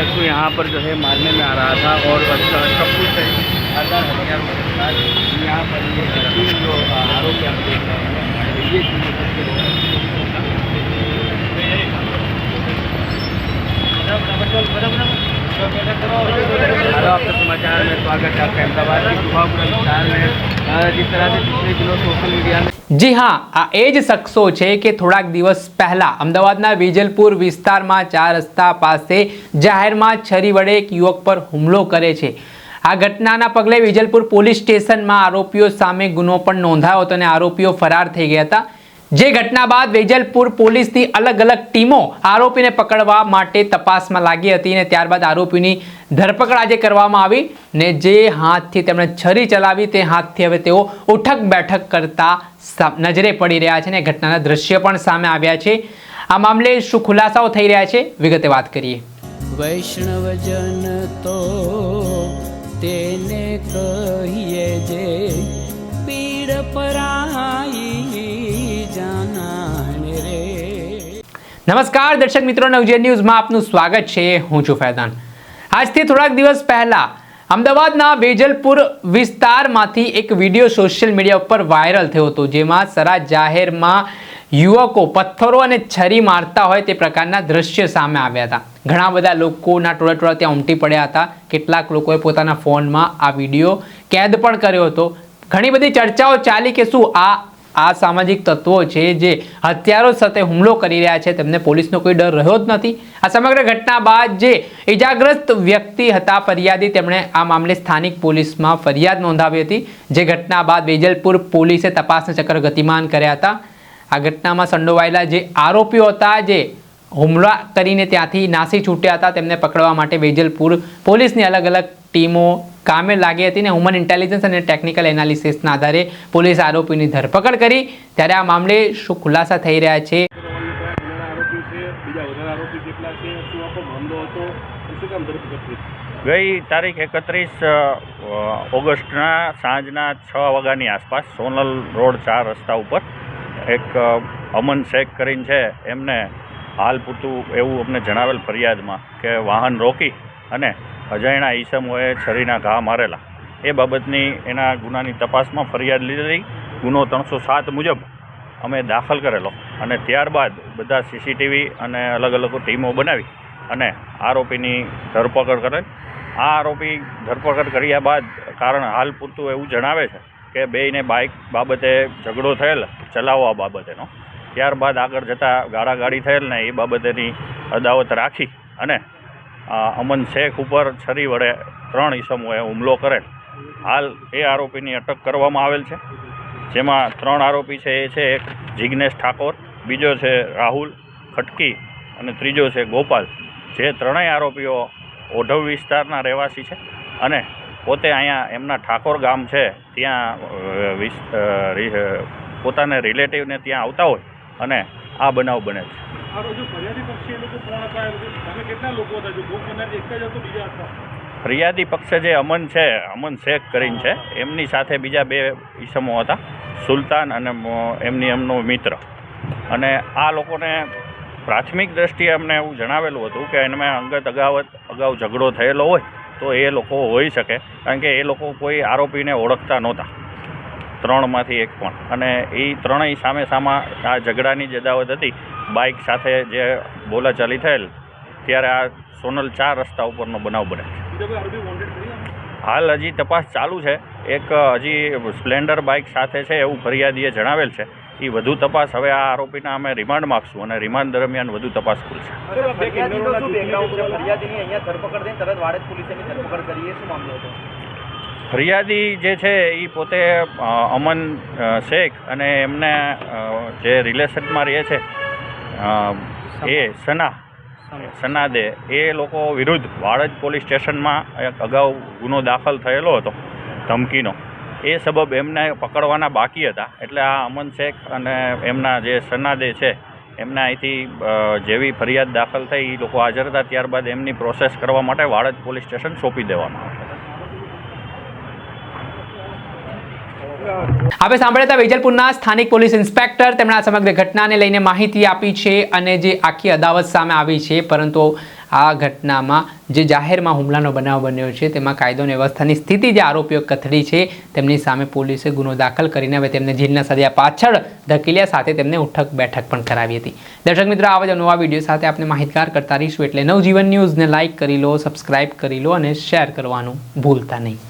चक्कू यहाँ पर जो है मारने में आ रहा था और अच्छा चक्कू से आधार हथियार यहाँ पर ये जो आरोपी आप देख रहे हैं, ये हेलो, आपका समाचार में स्वागत है। आपका अहमदाबाद की सुभापुरा विस्तार में। जिस तरह से पिछले दिनों सोशल मीडिया में જી હા, આ એ જ શખ્સો છે કે થોડાક દિવસ પહેલા અમદાવાદના વિજલપુર વિસ્તારમાં ચાર રસ્તા પાસે જાહેરમાં છરી વડે એક યુવક પર હુમલો કરે છે. આ ઘટનાના પગલે વિજલપુર પોલીસ સ્ટેશનમાં આરોપીઓ સામે ગુનો પણ નોંધાયો હતો અને આરોપીઓ ફરાર થઈ ગયા હતા. જે ઘટના બાદ વેજલપુર પોલીસની અલગ અલગ ટીમો આરોપીને પકડવા માટે તપાસમાં લાગી હતી અને ત્યારબાદ આરોપીની ધરપકડ આજે કરવામાં આવી ને જે હાથથી તેમણે છરી ચલાવી તે હાથથી હવે તેઓ ઉઠક બેઠક કરતા નજરે પડી રહ્યા છે ને ઘટનાના દ્રશ્ય પણ સામે આવ્યા છે. આ મામલે શું ખુલાસાઓ થઈ રહ્યા છે? વિગતે વાત કરીએ. વૈષ્ણવજન તો તેને કહીએ જે પીડ પરાઈ નમસ્કાર, દર્શક મિત્રો, નવજે ન્યૂઝમાં આપનું સ્વાગત છે. હું છું ફૈદાન આજથી થોડાક દિવસ પહેલા અમદાવાદના વેજલપુર વિસ્તારમાંથી એક વીડિયો સોશિયલ મીડિયા ઉપર વાયરલ થયો હતો, જેમાં સરા જાહેરમાં યુવકો પથ્થરો અને છરી મારતા હોય તે પ્રકારના દ્રશ્ય સામે આવ્યા હતા. ઘણા બધા લોકોના ટોળા ટોળા ત્યાં ઉમટી પડ્યા હતા. કેટલાક લોકોએ પોતાના ફોનમાં આ વીડિયો કેદ પણ કર્યો હતો. ઘણી બધી ચર્ચાઓ ચાલી કે શું આ આ સામાજિક તત્વો છે જે હથિયારો સાથે હુમલો કરી રહ્યા છે, તેમને પોલીસનો કોઈ ડર રહ્યો જ નથી. આ સમગ્ર ઘટના બાદ જે ઇજાગ્રસ્ત વ્યક્તિ હતા, ફરિયાદી તેમણે આ મામલે સ્થાનિક પોલીસમાં ફરિયાદ નોંધાવી હતી. જે ઘટના બાદ વેજલપુર પોલીસે તપાસના ચક્ર ગતિમાન કર્યા હતા. આ ઘટનામાં સંડોવાયેલા જે આરોપીઓ હતા, જે હુમલા કરીને ત્યાંથી નાસી છૂટ્યા હતા, તેમને પકડવા માટે વેજલપુર પોલીસની અલગ અલગ ટીમો કામે લાગી હતી ને હ્યુમન ઇન્ટેલિજન્સ અને ટેકનિકલ એનાલિસિસના આધારે પોલીસ આરોપીની ધરપકડ કરી. ત્યારે આ મામલે શું ખુલાસા થઈ રહ્યા છે? ગઈ તારીખ એકત્રીસ ઓગસ્ટના સાંજના છ વાગ્યાની આસપાસ સોનલ રોડ ચાર રસ્તા ઉપર એક અમન શેખ કરીને છે. એમને હાલ પૂરતું એવું અમને જણાવેલ ફરિયાદમાં કે વાહન રોકી અને અજાણ્યા ઈસમોએ છરીના ઘા મારેલા. એ બાબતની એના ગુનાની તપાસમાં ફરિયાદ લીધેલી. ગુનો ત્રણસો સાત મુજબ અમે દાખલ કરેલો અને ત્યારબાદ બધા સીસીટીવી અને અલગ અલગ ટીમો બનાવી અને આરોપીની ધરપકડ કરેલ. આ આરોપી ધરપકડ કર્યા બાદ કારણ હાલ પૂરતું એવું જણાવે છે કે બેયને બાઇક બાબતે ઝઘડો થયેલ, ચલાવવા બાબતેનો. ત્યારબાદ આગળ જતાં ગાળાગાળી થયેલ ને એ બાબતેની અદાવત રાખી અને અમન શેખ ઉપર છરી વડે ત્રણ ઈસમોએ હુમલો કરેલ. હાલ એ આરોપીની અટક કરવામાં આવેલ છે. જેમાં ત્રણ આરોપી છે, એ છે એક જિગ્નેશ ઠાકોર, બીજો છે રાહુલ ખટકી અને ત્રીજો છે ગોપાલ. જે ત્રણેય આરોપીઓ ઓઢવ વિસ્તારના રહેવાસી છે અને પોતે અહીંયા એમના ઠાકોર ગામ છે, ત્યાં પોતાને રિલેટિવને ત્યાં આવતા હોય અને આ બનાવ બને છે. ફરિયાદી પક્ષે જે અમન છે, અમન શેખ કરીને છે, એમની સાથે બીજા બે ઈસમો હતા, સુલતાન અને એમની એમનો મિત્ર. અને આ લોકોને પ્રાથમિક દ્રષ્ટિએ અમને એવું જણાવેલું હતું કે એમાં અંગત અગાવત અગાઉ ઝઘડો થયેલો હોય, તો એ લોકો હોઈ શકે, કારણ કે એ લોકો કોઈ આરોપીને ઓળખતા નહોતા. ત્રણમાંથી એક પણ. અને એ ત્રણેય સામે સામા આ ઝઘડાની જદાવત હતી. બાઇક સાથે જે બોલાચાલી થયેલ ત્યારે આ સોનલ ચાર રસ્તા ઉપરનો બનાવ બને હાલ હજી તપાસ ચાલુ છે. એક હજી સ્પ્લેન્ડર બાઇક સાથે છે એવું ફરિયાદીએ જણાવેલ છે. એ વધુ તપાસ હવે આ આરોપીના અમે રિમાન્ડ માગશું અને રિમાન્ડ દરમિયાન વધુ તપાસ ખુલશે. ફરિયાદી જે છે એ પોતે અમન શેખ અને એમને જે રિલેશનમાં રહે છે એ સના સનાદે એ લોકો વિરુદ્ધ વાડજ પોલીસ સ્ટેશનમાં એક અગાઉ ગુનો દાખલ થયેલો હતો ધમકીનો. એ સબબ એમને પકડવાના બાકી હતા. એટલે આ અમન શેખ અને એમના જે સનાદે છે એમના અહીંથી જેવી ફરિયાદ દાખલ થઈ એ લોકો હાજર હતા ત્યારબાદ એમની પ્રોસેસ કરવા માટે વાડજ પોલીસ સ્ટેશન સોંપી દેવામાં આવશે આપણે સાંભળ્યા વેજલપુરના સ્થાનિક પોલીસ ઇન્સ્પેક્ટર તેમણે આ સમગ્ર ઘટનાને લઈને માહિતી આપી છે અને જે આખી અદાવત સામે આવી છે, પરંતુ આ ઘટનામાં જે જાહેરમાં હુમલાનો બનાવ બન્યો છે, તેમાં કાયદો અને વ્યવસ્થાની સ્થિતિ જે આરોપીઓ કથળી છે, તેમની સામે પોલીસે ગુનો દાખલ કરીને હવે તેમને જેલના સદ્યા પાછળ ધકેલ્યા, સાથે તેમને ઉઠક બેઠક પણ કરાવી હતી. દર્શક મિત્રો આવા જ નવા વીડિયો સાથે આપણે માહિતગાર કરતા રહીશું, એટલે નવજીવન ન્યૂઝને લાઇક કરી લો, સબસ્ક્રાઇબ કરી લો અને શેર કરવાનું ભૂલતા નહીં.